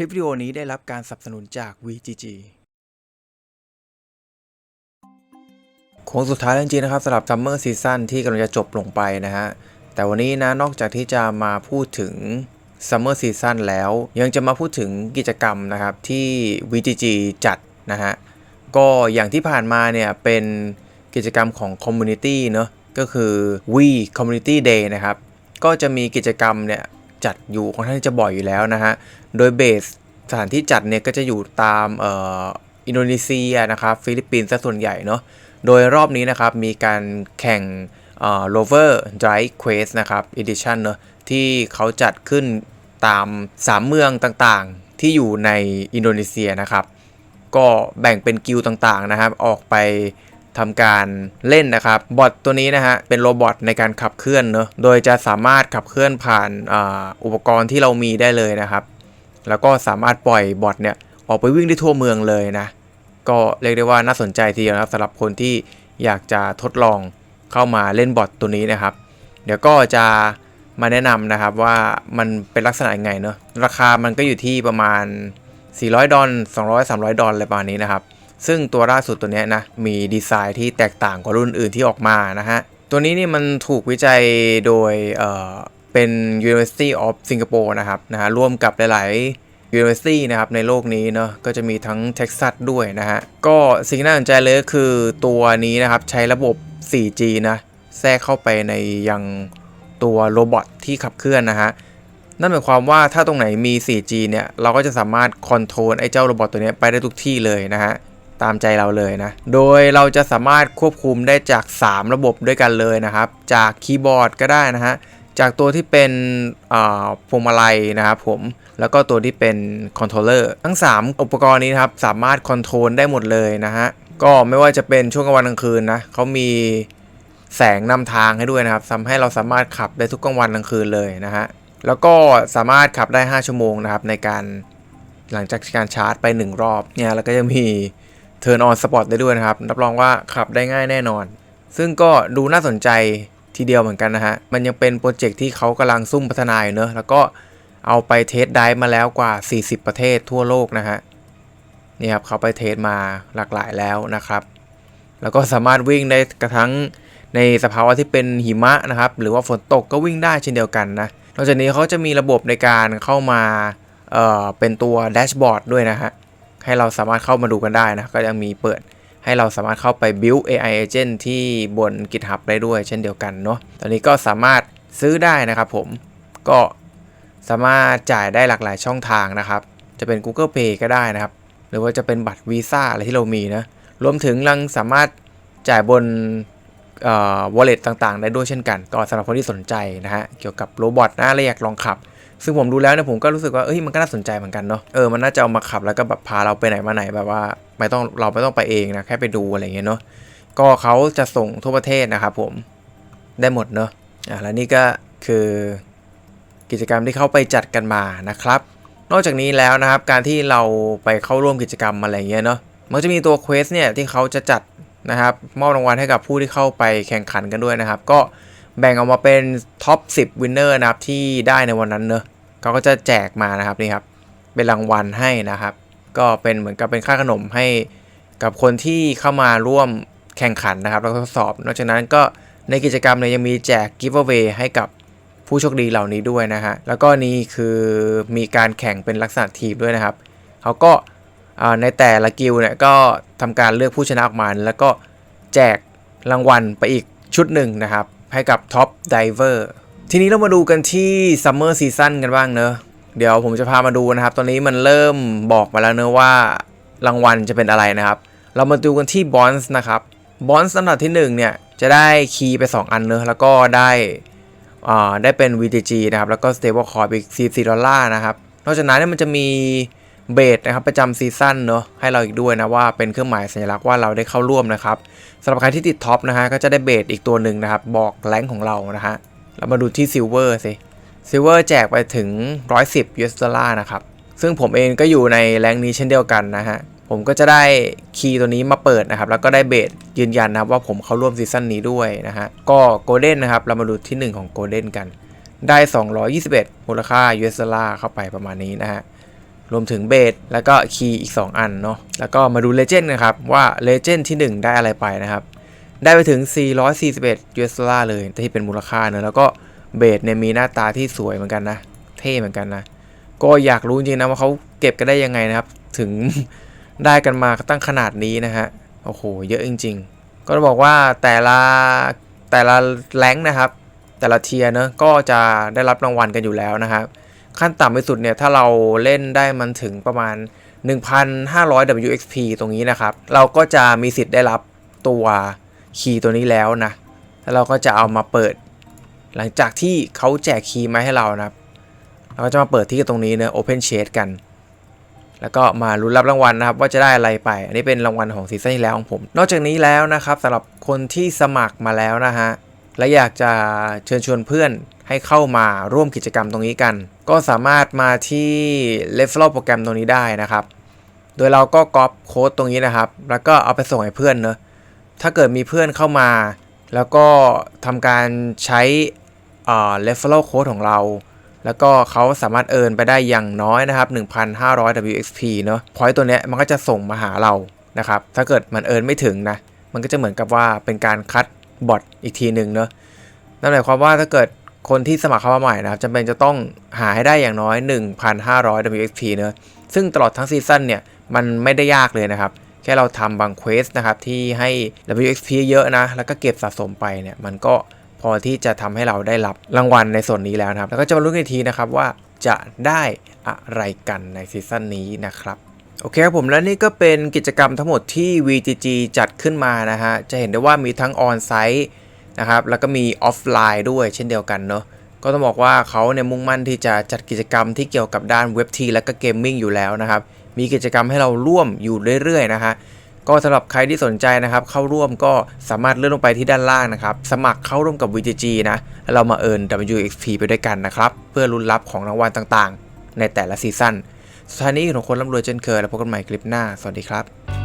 ลิปวิดีโอนี้ได้รับการสนับสนุนจาก VGG โค้งสุดท้ายแล้วจริงๆนะครับสำหรับซัมเมอร์ซีซั่นที่กำลังจะจบลงไปนะฮะ แต่วันนี้นะนอกจากที่จะมาพูดถึงซัมเมอร์ซีซั่นแล้ว ยังจะมาพูดถึงกิจกรรมนะครับ ที่ VGG จัดนะฮะ ก็อย่างที่ผ่านมาเนี่ย เป็นกิจกรรมของคอมมูนิตี้เนอะก็คือ We Community Day นะครับ ก็จะมีกิจกรรมเนี่ย จัดอยู่ค่อนข้างจะบ่อยอยู่แล้วนะฮะ โดยเบสสถานที่จัดเนี่ยก็จะอยู่ตามอออินโดนีเซียนะครับฟิลิปปินส์ซะส่วนใหญ่เนาะ โดยรอบนี้นะครับมีการแข่งเอ่อ Rover Drive Quest นะครับ Edition เนอะที่เขาจัดขึ้นตาม 3 เมืองต่างๆ ที่อยู่ในอินโดนีเซียนะครับ ก็แบ่งเป็นกิลต่างๆนะครับ ออกไป ทำการเล่นนะครับ บอทตัวนี้นะฮะเป็นโรบอทในการขับเคลื่อนเนอะโดยจะสามารถขับเคลื่อนผ่านอ,อุปกรณ์ที่เรามีได้เลยนะครับ แล้วก็สามารถปล่อยบอทเนี่ยออกไปวิ่งได้ทั่วเมืองเลยนะ ก็เรียกได้ว่าน่าสนใจทีเดียวนะครับสำหรับคนที่อยากจะทดลองเข้ามาเล่นบอทตัวนี้นะครับ เดี๋ยวก็จะมาแนะนำนะครับว่ามันเป็นลักษณะยังไงเนอะราคามันก็อยู่ที่ประมาณ 400 ดอล200 300 ดอลอะไรประมาณนี้นะครับ ซึ่งตัวล่าสุดตัวนี้นะมีดีไซน์ที่แตกต่างกว่ารุ่นอื่นที่ออกมานะฮะ ตัวนี้นี่มันถูกวิจัยโดยเอ่อเป็น University of Singapore นะครับนะฮะร่วมกับหลาย ๆ University นะครับในโลกนี้เนาะก็จะมีทั้งเท็กซัสด้วยนะฮะ ก็สิ่งน่าสนใจเลยก็คือตัวนี้นะครับใช้ระบบ 4G นะ แทรกเข้าไปในยังตัวโรบอทที่ขับเคลื่อนนะฮะ นั่นหมายความว่าถ้าตรงไหนมี 4G เนี่ย เราก็จะสามารถคอนโทรลไอ้เจ้าโรบอทตัวนี้ไปได้ทุกที่เลยนะฮะ ตามใจเราเลยนะ โดยเราจะสามารถควบคุมได้จาก 3 ระบบด้วยกันเลยนะครับ จากคีย์บอร์ดก็ได้นะฮะ จากตัวที่เป็นอ่าพวงมาลัยนะครับผม แล้วก็ตัวที่เป็นคอนโทรลเลอร์ ทั้ง 3 อุปกรณ์นี้นะครับ สามารถคอนโทรลได้หมดเลยนะฮะ ก็ไม่ว่าจะเป็นช่วงกลางวันกลางคืนนะเขามีแสงนำทางให้ด้วยนะครับทำให้เราสามารถขับได้ทุกกลางวันกลางคืนเลยนะฮะ แล้วก็สามารถขับได้ 5 ชั่วโมงนะครับในการหลังจากการชาร์จไป 1 รอบเนี่ยแล้วก็จะมี Turn on Spot ได้ด้วยนะครับ รับรองว่าขับได้ง่ายแน่นอน ซึ่งก็ดูน่าสนใจทีเดียวเหมือนกันนะฮะ มันยังเป็นโปรเจกต์ที่เขากำลังซุ่มพัฒนาอยู่เนอะแล้วก็เอาไปเทสได้มาแล้วกว่า 40 ประเทศทั่วโลกนะฮะนี่ครับเขาไปเทสมาหลากหลายแล้วนะครับ แล้วก็สามารถวิ่งได้กระทั่งในสภาวะที่เป็นหิมะนะครับ หรือว่าฝนตกก็วิ่งได้เช่นเดียวกันนะ นอกจากนี้เขาจะมีระบบในการเข้ามาเเป็นตัวแดชบอร์ดด้วยนะฮะ ให้เราสามารถเข้ามาดูกันได้นะ ก็ยังมีเปิดให้เราสามารถเข้าไป build AI agent ที่บน GitHub ได้ด้วยเช่นเดียวกันเนาะ ตอนนี้ก็สามารถซื้อได้นะครับผม ก็สามารถจ่ายได้หลากหลายช่องทางนะครับ จะเป็น Google Pay ก็ได้นะครับ หรือว่าจะเป็นบัตรวีซ่าอะไรที่เรามีนะ รวมถึงยังสามารถจ่ายบนเอ่อ wallet ต่างๆ ได้ด้วยเช่นกัน ก็สำหรับคนที่สนใจนะฮะ เกี่ยวกับโรบอทนะและอยากลองขับ ซึ่งผมดูแล้วเนี่ยผมก็รู้สึกว่าเอ้ยมันก็น่าสนใจเหมือนกันเนาะเออมันน่าจะเอามาขับแล้วก็แบบพาเราไปไหนมาไหนแบบว่าไม่ต้องเราไม่ต้องไปเองนะแค่ไปดูอะไรเงี้ยเนาะก็เขาจะส่งทั่วประเทศนะครับผมได้หมดเนาะอะแล้วนี่ก็คือกิจกรรมที่เขาไปจัดกันมานะครับ นอกจากนี้แล้วนะครับ การที่เราไปเข้าร่วมกิจกรรมอะไรเงี้ยเนาะมันจะมีตัวเควสเนี่ยที่เขาจะจัดนะครับมอบรางวัลให้กับผู้ที่เข้าไปแข่งขันกันด้วยนะครับ ก็ แบ่งออกมาเป็นท็อป 10 วินเนอร์นะครับที่ได้ในวันนั้นเนอะเขาก็จะแจกมานะครับนี่ครับ เป็นรางวัลให้นะครับ ก็เป็นเหมือนกับเป็นค่าขนมให้กับคนที่เข้ามาร่วมแข่งขันนะครับ แล้วก็ทดสอบ นอกจากนั้นก็ในกิจกรรมเนี่ยยังมีแจกกิฟต์เวย์ให้กับผู้โชคดีเหล่านี้ด้วยนะฮะ แล้วก็นี่คือมีการแข่งเป็นลักษณะทีมด้วยนะครับ เขาก็ในแต่ละกิลเนี่ยก็ทำการเลือกผู้ชนะออกมาแล้วก็แจกรางวัลไปอีกชุดหนึ่งนะครับ ให้กับท็อปไดเวอร์ทีนี้เรามาดูกันที่ซัมเมอร์ซีซั่นกันบ้างเนอะเดี๋ยวผมจะพามาดูนะครับ ตอนนี้มันเริ่มบอกมาแล้วเนอะว่ารางวัลจะเป็นอะไรนะครับ เรามาดูกันที่บอนส์นะครับบอนส์อันดับที่ 1 เนี่ย จะได้คีย์ไป 2 อันเนอะแล้วก็ได้อ่าได้เป็น VTG นะครับ แล้วก็ Stable Coin อีก44ดอลลาร์นะครับ นอกจากนั้นมันจะมี เบสนะครับประจำซีซั่นเนอะให้เราอีกด้วยนะว่าเป็นเครื่องหมายสัญลักษณ์ว่าเราได้เข้าร่วมนะครับสำหรับใครที่ติดท็อปนะฮะก็จะได้เบสอีกตัวหนึ่งนะครับ บอกแรงของเรานะฮะเรามาดูที่ซิลเวอร์สิซิลเวอร์แจกไปถึง 110 US ดอลลาร์นะครับ ซึ่งผมเองก็อยู่ในแรงนี้เช่นเดียวกันนะฮะ ผมก็จะได้คีย์ตัวนี้มาเปิดนะครับ แล้วก็ได้เบสยืนยันนะครับว่าผมเข้าร่วมซีซั่นนี้ด้วยนะฮะ ก็โกลเด้นนะครับ เรามาดูที่ 1 ของโกลเด้นกัน ได้ 221 มูลค่า US ดอลลาร์เข้าไปประมาณนี้นะฮะ รวมถึงเบสแล้วก็คีย์อีก 2 อันเนาะแล้วก็มาดูเลเจนด์นะครับ ว่าเลเจนด์ที่ 1 ได้อะไรไปนะครับ ได้ไปถึง 441 US ดอลลาร์เลยที่เป็นมูลค่าเนอะแล้วก็เบสเนี่ยมีหน้าตาที่สวยเหมือนกันนะ เท่เหมือนกันนะ ก็อยากรู้จริงนะว่าเขาเก็บกันได้ยังไงนะครับ ถึงได้กันมาตั้งขนาดนี้นะฮะโอ้โหเยอะจริง ๆ ก็ต้องบอกว่าแต่ละแต่ละแรงนะครับ แต่ละเทียร์เนอะก็จะได้รับรางวัลกันอยู่แล้วนะครับ ขั้นต่ำที่สุดเนี่ยถ้าเราเล่นได้มันถึงประมาณ 1,500 WXP ตรงนี้นะครับ เราก็จะมีสิทธิ์ได้รับตัวคีย์ตัวนี้แล้วนะแล้วเราก็จะเอามาเปิด หลังจากที่เขาแจกคีย์มาให้เรานะครับ เราก็จะมาเปิดที่ตรงนี้เนะ Open Shade กัน แล้วก็มาลุ้นรับรางวัลนะครับ ว่าจะได้อะไรไป อันนี้เป็นรางวัลของซีซั่นที่แล้วของผม นอกจากนี้แล้วนะครับสำหรับคนที่สมัครมาแล้วนะฮะและอยากจะเชิญชวนเพื่อน ให้เข้ามาร่วมกิจกรรมตรงนี้กัน ก็สามารถมาที่ referral โปรแกรมตรงนี้ได้นะครับ โดยเราก็ก๊อปโค้ดตรงนี้นะครับ แล้วก็เอาไปส่งให้เพื่อนเนอะถ้าเกิดมีเพื่อนเข้ามา แล้วก็ทำการใช้เอ่อ referral code ของเรา แล้วก็เขาสามารถเอินไปได้อย่างน้อยนะครับ 1,500 WXP เนอะพอยต์ตัวเนี้ยมันก็จะส่งมาหาเรานะครับ ถ้าเกิดมันเอินไม่ถึงนะ มันก็จะเหมือนกับว่าเป็นการคัดบอทอีกทีหนึ่งเนอะนั่นหมายความว่าถ้าเกิด คนที่สมัครเข้ามาใหม่นะครับจำเป็นจะต้องหาให้ได้อย่างน้อย 1,500 WXP เนอะซึ่งตลอดทั้งซีซั่นเนี่ย มันไม่ได้ยากเลยนะครับ แค่เราทำบางเควสนะครับ ที่ให้ WXP เยอะนะ แล้วก็เก็บสะสมไปเนี่ย มันก็พอที่จะทำให้เราได้รับรางวัลในส่วนนี้แล้วนะครับ แล้วก็จะมาลุ้นกันทีนะครับว่าจะได้อะไรกันในซีซั่นนี้นะครับโอเคครับผมและนี่ก็เป็นกิจกรรมทั้งหมดที่ VGG จัดขึ้นมานะฮะ จะเห็นได้ว่ามีทั้งออนไซต์ นะครับแล้วก็มีออฟไลน์ด้วยเช่นเดียวกันเนาะก็ต้องบอกว่าเขาเนี่ยมุ่งมั่นที่จะจัดกิจกรรมที่เกี่ยวกับด้านเว็บทีและก็เกมมิ่งอยู่แล้วนะครับมีกิจกรรมให้เราร่วมอยู่เรื่อยๆนะฮะก็สำหรับใครที่สนใจนะครับ เข้าร่วมก็สามารถเลื่อนลงไปที่ด้านล่างนะครับ สมัครเข้าร่วมกับ VGG นะแล้วเรามาเอิร์น WXP ไปด้วยกันนะครับ เพื่อลุ้นรับของรางวัลต่างๆ ในแต่ละซีซั่นสุดท้ายนี้ของคนร่ำรวยเช่นเคย แล้วพบกันใหม่คลิปหน้า สวัสดีครับ